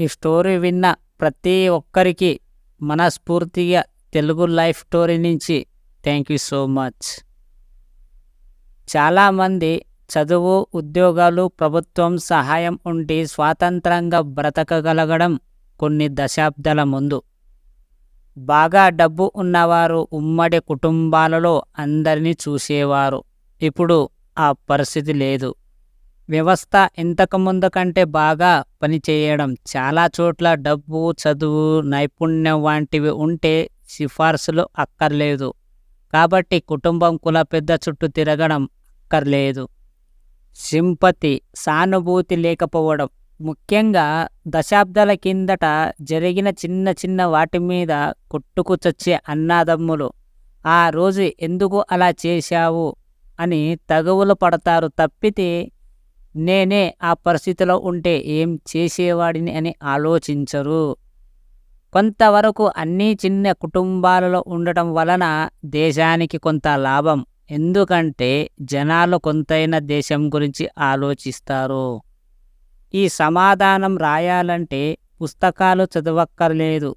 ఈ స్టోరీ విన్న ప్రతి ఒక్కరికి మనస్ఫూర్తిగా తెలుగు లైఫ్ స్టోరీ నుంచి థ్యాంక్ యూ సో మచ్. చాలామంది చదువు ఉద్యోగాలు ప్రభుత్వం సహాయం ఉండి స్వాతంత్రంగా బ్రతకగలగడం కొన్ని దశాబ్దాల ముందు. బాగా డబ్బు ఉన్నవారు ఉమ్మడి కుటుంబాలలో అందరినీ చూసేవారు. ఇప్పుడు ఆ పరిస్థితి లేదు. వ్యవస్థ ఇంతకు ముందు కంటే బాగా పనిచేయడం చాలా చోట్ల డబ్బు చదువు నైపుణ్యం వంటివి ఉంటే సిఫార్సులు అక్కర్లేదు. కాబట్టి కుటుంబం కుల పెద్ద చుట్టూ తిరగడం అక్కర్లేదు. సింపతి సానుభూతి లేకపోవడం. ముఖ్యంగా దశాబ్దాల కిందట జరిగిన చిన్న చిన్న వాటి మీద కొట్టుకు చచ్చే అన్నాదమ్ములు. ఆ రోజు ఎందుకు అలా చేశావు? అని తగువులు పడతారు తప్పితే నేనే ఆ పరిస్థితిలో ఉంటే ఏం చేసేవాడిని అని ఆలోచించరు. కొంతవరకు అన్ని చిన్న కుటుంబాలలో ఉండటం వలన దేశానికి కొంత లాభం. ఎందుకంటే జనాలు కొంతైన దేశం గురించి ఆలోచిస్తారు. ఈ సమాధానం రాయాలంటే పుస్తకాలు చదవక్కర్లేదు.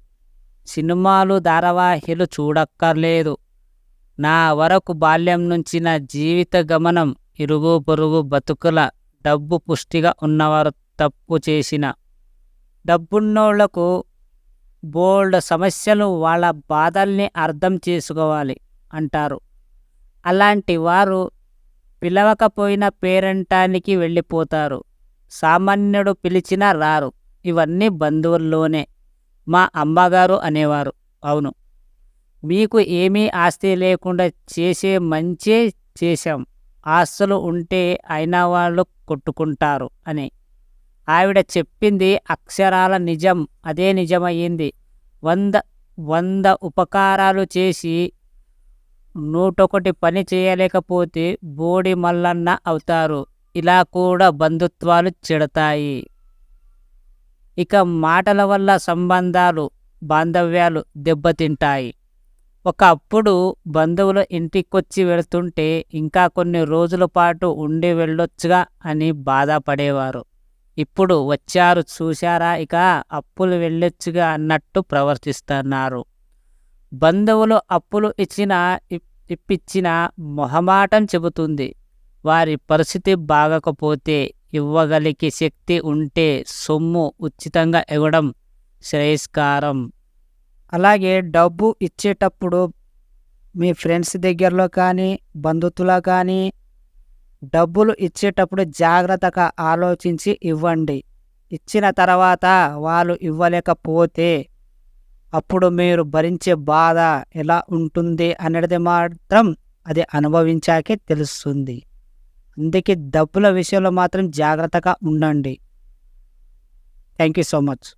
సినిమాలు ధారావాహిలు చూడక్కర్లేదు. నా వరకు బాల్యం నుంచి నా జీవిత గమనం ఇరుగు పొరుగు బతుకుల డబ్బు పుష్టిగా ఉన్నవారు తప్పు చేసిన డబ్బున్నోళ్ళకు బోల్డ్ సమస్యలు వాళ్ళ బాధల్ని అర్థం చేసుకోవాలి అంటారు. అలాంటి వారు పిలవకపోయిన పేరంటానికి వెళ్ళిపోతారు. సామాన్యుడు పిలిచినా రారు. ఇవన్నీ బంధువుల్లోనే. మా అమ్మగారు అనేవారు. అవును. మీకు ఏమీ ఆస్తి లేకుండా చేసే మంచే చేశాం. ఆస్తులు ఉంటే అయినా వాళ్ళు కొట్టుకుంటారు అని. ఆవిడ చెప్పింది అక్షరాల నిజం అదే నిజమయ్యింది. వంద వంద ఉపకారాలు చేసి నూటొకటి పని చేయలేకపోతే బోడి మల్లన్న అవుతారు. ఇలా కూడా బంధుత్వాలు చెడతాయి. ఇక మాటల వల్ల సంబంధాలు బాంధవ్యాలు దెబ్బతింటాయి. ఒకప్పుడు బంధువులు ఇంటికొచ్చి వెళుతుంటే ఇంకా కొన్ని రోజుల పాటు ఉండి వెళ్ళొచ్చుగా అని బాధపడేవారు. ఇప్పుడు వచ్చారు చూశారా ఇక అప్పులు వెళ్ళొచ్చుగా అన్నట్టు ప్రవర్తిస్తున్నారు. బంధువులు అప్పులు ఇచ్చిన ఇప్పించిన మొహమాటం చెబుతుంది. వారి పరిస్థితి బాగకపోతే ఇవ్వగలిగే శక్తి ఉంటే సొమ్ము ఉచితంగా ఇవ్వడం శ్రేయస్కారం. అలాగే డబ్బు ఇచ్చేటప్పుడు మీ ఫ్రెండ్స్ దగ్గరలో కానీ బంధుత్తులో కానీ డబ్బులు ఇచ్చేటప్పుడు జాగ్రత్తగా ఆలోచించి ఇవ్వండి. ఇచ్చిన తర్వాత వాళ్ళు ఇవ్వలేకపోతే అప్పుడు మీరు భరించే బాధ ఎలా ఉంటుంది అనేది మాత్రం అది అనుభవించాకే తెలుస్తుంది. అందుకే డబ్బుల విషయంలో మాత్రం జాగ్రత్తగా ఉండండి. Thank you so much